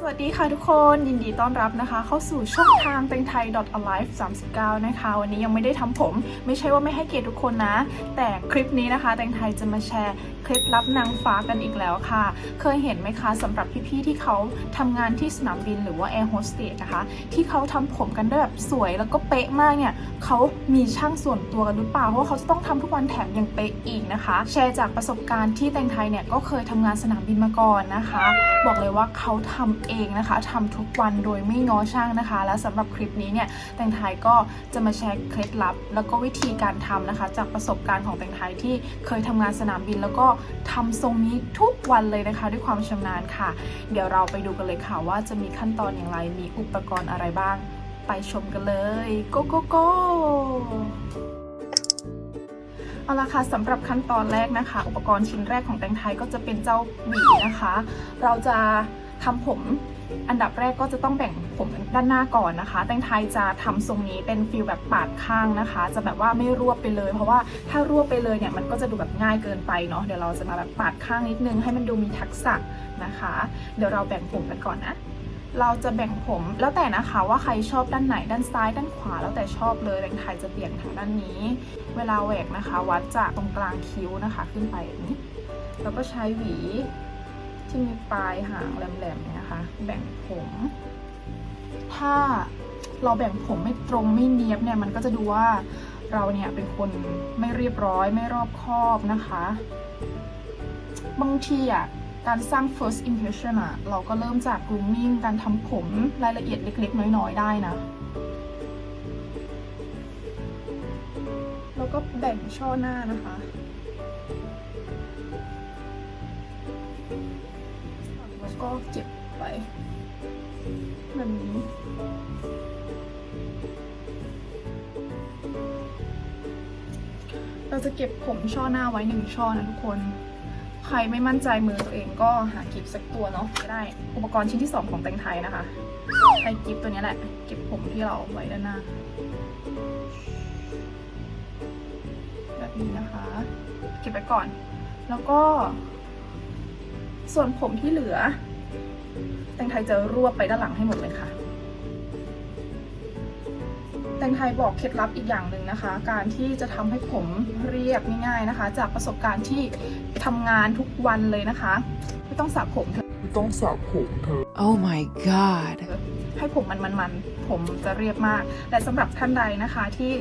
สวัสดีค่ะทุกคนยินดีต้อนรับนะคะ เข้าสู่ช่องทางเต็งไทย alive 39 นะคะ วันนี้ยังไม่ได้ทำผม ไม่ใช่ว่าไม่ให้เกียรติทุกคนนะ แต่คลิปนี้นะคะ แตงไทยจะมาแชร์เคล็ดลับนางฟ้ากันอีกแล้วค่ะ เคยเห็นไหมคะสำหรับพี่ๆที่เขาทำงานที่สนามบินหรือว่าแอร์โฮสเตสนะคะ ที่เขาทำผมกันได้แบบสวยแล้วก็เป๊ะมากเนี่ยเขามีช่างส่วนตัวกันหรือเปล่าเพราะว่าเขาจะต้องทำทุกวันแถมยังเป๊ะอีกนะคะ แชร์จากประสบการณ์ที่แตงไทยเนี่ยก็เคยทำงานสนามบินมาก่อนนะคะ บอกเลยว่าเขาทำเองนะคะทำทุกวันโดยไม่ง้อช่างนะคะ และสำหรับคลิปนี้เนี่ยแตงไทยก็จะมาแชร์เคล็ดลับ แล้วก็วิธีการทำนะคะ จากประสบการณ์ของแตงไทยที่เคยทำงานสนามบิน แล้วก็ทำทรงนี้ทุกวันเลยนะคะ ด้วยความชำนาญค่ะ เดี๋ยวเราไปดูกันเลยค่ะว่าจะมีขั้นตอนอย่างไรมีอุปกรณ์อะไรบ้าง ไปชมกันเลย go go go เอาละค่ะสำหรับขั้นตอนแรกนะคะ อุปกรณ์ชิ้นแรกของแตงไทยก็จะเป็นเจ้าหวีนะคะ เราจะ ทำผมอันดับแรกก็จะต้องแบ่งผมด้านหน้าก่อนนะคะ แตงไทยจะทำทรงนี้เป็นฟิลแบบปาดข้างนะคะ จะแบบว่าไม่รวบไปเลย เพราะว่าถ้ารวบไปเลยเนี่ยมันก็จะดูแบบง่ายเกินไปเนาะ เดี๋ยวเราจะมาแบบปาดข้างนิดนึงให้มันดูมีทักษะนะคะ เดี๋ยวเราแบ่งผมกันก่อนนะ เราจะแบ่งผมแล้วแต่นะคะว่าใครชอบด้านไหนด้านซ้ายด้านขวาแล้วแต่ชอบเลยแตงไทยจะเบี่ยงทางด้านนี้ เวลาแหวกนะคะ วัดจากตรงกลางคิ้วนะคะ ขึ้นไปอย่างนี้แล้วก็ใช้หวี ที่มีปลายหางแหลมๆเนี่ยนะคะ แบ่งผม ถ้าเราแบ่งผมไม่ตรงไม่เนียบเนี่ยมันก็จะดูว่าเราเนี่ยเป็นคนไม่เรียบร้อยไม่รอบคอบนะคะ บางทีอะการสร้าง first impression อะเราก็เริ่มจาก grooming การทำผมรายละเอียดเล็ก ๆ น้อย ๆ ได้นะ แล้วก็แบ่งช่อหน้านะคะ ก็เก็บไปแบบนี้เราจะเก็บผมช่อหน้าไว้หนึ่งช่อนะทุกคน ใครไม่มั่นใจมือตัวเองก็หากิฟสักตัวเนาะก็ได้ อุปกรณ์ชิ้นที่ 2 ของแตงไทยนะคะใช้กิฟตัวนี้แหละ เก็บผมที่เราไว้ด้านหน้า แบบนี้นะคะ เก็บไปก่อน แล้วก็ ส่วนผมที่เหลือ แตงไทยจะรวบไปด้านหลังให้หมดเลยค่ะ แตงไทยบอกเคล็ดลับอีกอย่างหนึ่งนะคะ การที่จะทำให้ผมเรียบง่ายๆนะคะ จากประสบการณ์ที่ทำงานทุกวันเลยนะคะ ไม่ต้องสระผมเถอะไม่ต้องสระผมเธอ Oh my god. ให้ผมมันมันๆผมจะเรียบมากแต่สำหรับท่านใดนะคะที่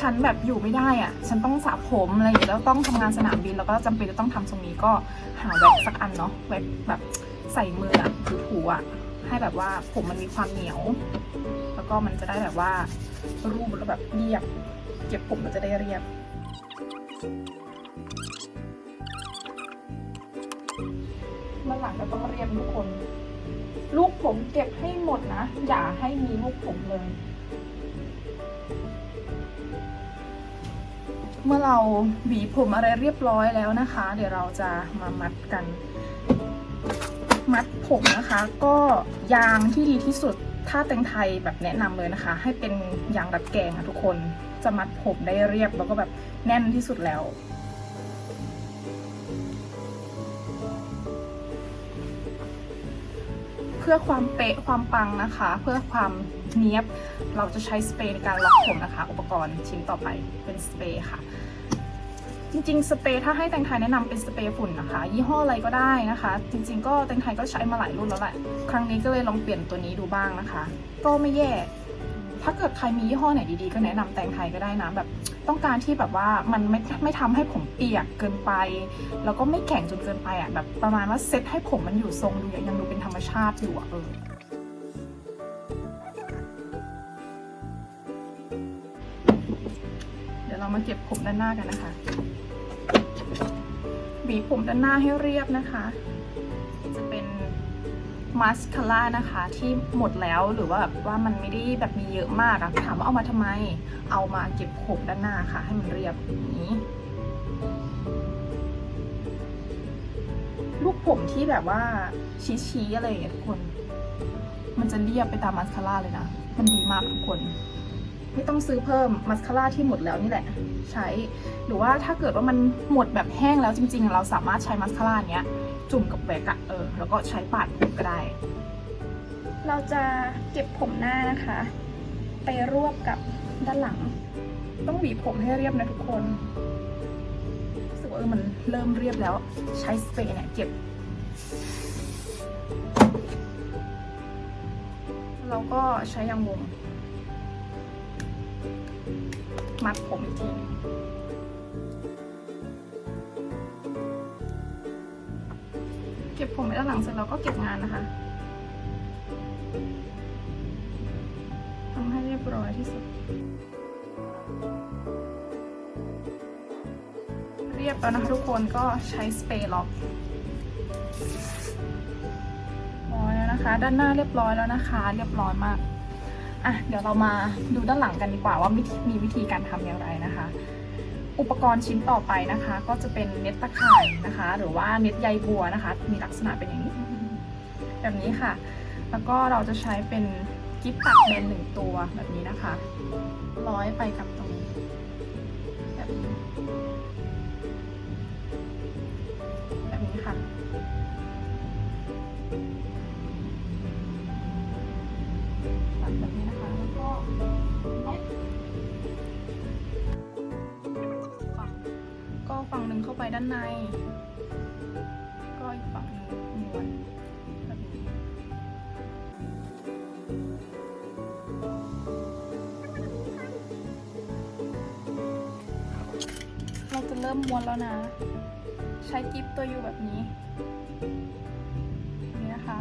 ฉันแบบอยู่ไม่ได้อะฉันต้องสระผมอะไรอย่างเงี้ยแล้วต้องทำงานสนามบินแล้วก็จำเป็นจะต้องทำทรงนี้ก็หาแว็กสักอันเนาะแว็กแบบใส่มืออะถูๆอะให้แบบว่าผมมันมีความเหนียว แล้วก็มันจะได้แบบว่ารูปแล้วแบบเรียบ เก็บผมมันจะได้เรียบ มันหลังก็ต้องเรียบทุกคน ลูกผมเก็บให้หมดนะ อย่าให้มีลูกผมเลย เมื่อเราหวีผมอะไรเรียบร้อยแล้วนะคะ เดี๋ยวเราจะมามัดกัน มัดผมนะคะ ก็ยางที่ดีที่สุดถ้าแตงไทยแบบแนะนำเลยนะคะ ให้เป็นยางดัดแกงอะทุกคนจะมัดผมได้เรียบแล้วก็แบบแน่นที่สุดแล้ว พื่อความเป๊ะความปังนะคะ เพื่อความเนี้ยบเราจะใช้สเปรย์ในการล็อกผมนะคะ อุปกรณ์ชิ้นต่อไปเป็นสเปรย์ค่ะ จริงๆ สเปรย์ถ้าให้แตงไทยแนะนำเป็นสเปรย์ฝุ่นนะคะ ยี่ห้ออะไรก็ได้นะคะ จริง ๆ ก็แตงไทยก็ใช้มาหลายรุ่นแล้วแหละ ครั้งนี้ก็เลยลองเปลี่ยนตัวนี้ดูบ้างนะคะ ก็ไม่แย่ ถ้าเกิดใครมียี่ห้อไหนดีๆ ก็แนะนำแตงไทยก็ได้นะแบบ ต้องการที่แบบว่ามันไม่ไม่ทำให้ผมเปียกเกินไป แล้วก็ไม่แข็งจนเกินไปอะแบบประมาณว่าเซ็ตให้ผมมันอยู่ทรงดูอย่างยังดูเป็นธรรมชาติอยู่อะเออเดี๋ยวเรามาเก็บผมด้านหน้ากันนะคะหวีผมด้านหน้าให้เรียบนะคะ มาสคาร่านะคะที่หมดแล้วหรือว่าแบบว่ามันไม่ได้แบบมีเยอะมากอะถามว่าเอามาทำไม เอามาเก็บผมด้านหน้าค่ะ ให้มันเรียบอย่างนี้ ลูกผมที่แบบว่าชี้ๆอะไรอย่างเงี้ยทุกคน มันจะเรียบไปตามมาสคาร่าเลยนะ มันดีมากทุกคน ไม่ต้องซื้อเพิ่มมาสคาร่าที่หมดแล้วนี่แหละ ใช้ หรือว่าถ้าเกิดว่ามันหมดแบบแห้งแล้วจริง ๆ เราสามารถใช้มาสคาร่าเนี้ยจุ่มกับแว็กอะเออแล้วก็ใช้ปาดผมก็ได้ เราจะเก็บผมหน้านะคะ ไปรวบกับด้านหลัง ต้องหวีผมให้เรียบนะทุกคนรู้สึกว่าเออมันเริ่มเรียบแล้วใช้สเปรย์เนี่ยเก็บเราก็ใช้ยางวง มัดผมอีกทีเก็บผมไว้ด้านหลังเสร็จแล้วก็เก็บงานนะคะทำให้เรียบร้อยที่สุด เรียบแล้วนะคะทุกคนก็ใช้สเปรย์ล็อกร้อยแล้วนะคะ ด้านหน้าเรียบร้อยแล้วนะคะ เรียบร้อยมาก อะเดี๋ยวเรามาดูด้านหลังกันดีกว่าว่ามีมีวิธีการทำอย่างไรนะคะ อุปกรณ์ชิ้นต่อไปนะคะ ก็จะเป็นเน็ตตะข่ายนะคะ หรือว่าเน็ตใยบัวนะคะ มีลักษณะเป็นอย่างนี้ แบบนี้ค่ะ แล้วก็เราจะใช้เป็นกิ๊บตัดแบนหนึ่งตัวแบบนี้นะคะ ร้อยไปกับตรงนี้แบบนี้แบบนี้ค่ะ ด้านใน ก็อีกฝั่งนึงม้วนแบบนี้เราจะเริ่มม้วนแล้วนะ ใช้กิฟตัวอยู่แบบนี้ นี่นะคะ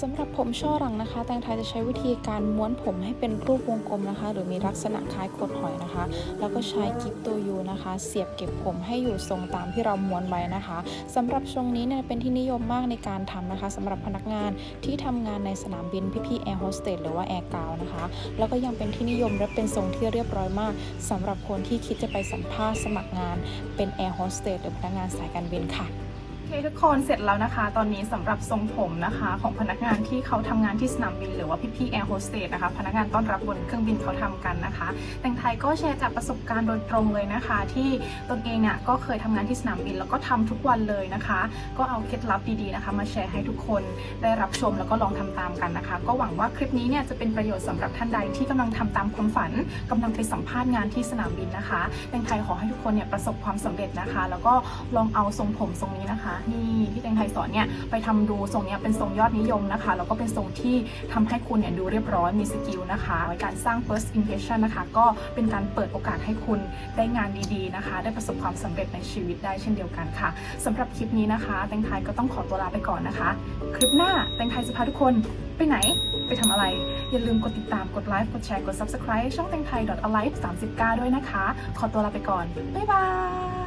สำหรับผมช่อหลังนะคะ แตงไทยจะใช้วิธีการม้วนผมให้เป็นรูปวงกลมนะคะ หรือมีลักษณะคล้ายขดหอยนะคะ แล้วก็ใช้กิฟตัวยูนะคะ เสียบเก็บผมให้อยู่ทรงตามที่เราม้วนไว้นะคะสำหรับทรงนี้เนี่ยเป็นที่นิยมมากในการทำนะคะสำหรับพนักงานที่ทำงานในสนามบินพี่ๆแอร์โฮสเตสหรือว่าแอร์กาวนะคะ แล้วก็ยังเป็นที่นิยมและเป็นทรงที่เรียบร้อยมากสำหรับคนที่คิดจะไปสัมภาษณ์สมัครงานเป็นแอร์โฮสเตสหรือพนักงานสายการบินค่ะ คทุกคนเสร็จแล้วนะคะ ตอนนี้สำหรับทรงผมนะคะ ของพนักงานที่เขาทำงานที่สนามบินหรือว่าพี่ๆแอร์โฮสเตสนะคะ พนักงานต้อนรับบนเครื่องบินเขาทำกันนะคะ แต่งไทยก็แชร์จากประสบการณ์โดยตรงเลยนะคะ ที่ตนเองเนี่ยก็เคยทำงานที่สนามบินแล้วก็ทำทุกวันเลยนะคะ ก็เอาเคล็ดลับดีๆนะคะ มาแชร์ให้ทุกคนได้รับชมแล้วก็ลองทำตามกันนะคะ ก็หวังว่าคลิปนี้เนี่ยจะเป็นประโยชน์สำหรับท่านใดที่กำลังทำตามความฝันกำลังไปสัมภาษณ์งานที่สนามบินนะคะแตงไทยขอให้ทุกคนเนี่ยประสบความสำเร็จนะคะ แล้วก็ลองเอาทรงผมทรงนี้นะคะนี่ที่แตงไทยสอนเนี่ยไปทำดูทรงเนี้ยเป็นทรงยอดนิยมนะคะแล้วก็เป็นทรงที่ทำให้คุณเนี่ยดูเรียบร้อยมีสกิลนะคะในการสร้าง first impression นะคะก็เป็นการเปิดโอกาสให้คุณได้งานดีๆนะคะ ได้ประสบความสำเร็จในชีวิตได้เช่นเดียวกันค่ะสำหรับคลิปนี้นะคะแตงไทยก็ต้องขอตัวลาไปก่อนนะคะ คลิปหน้าแตงไทยจะพาทุกคนไปไหนไปทำอะไร อย่าลืมกดติดตามกดไลค์กดแชร์กด subscribe ช่องแตงไทย alive 39 ด้วยนะคะ ขอตัวลาไปก่อน บ๊ายบาย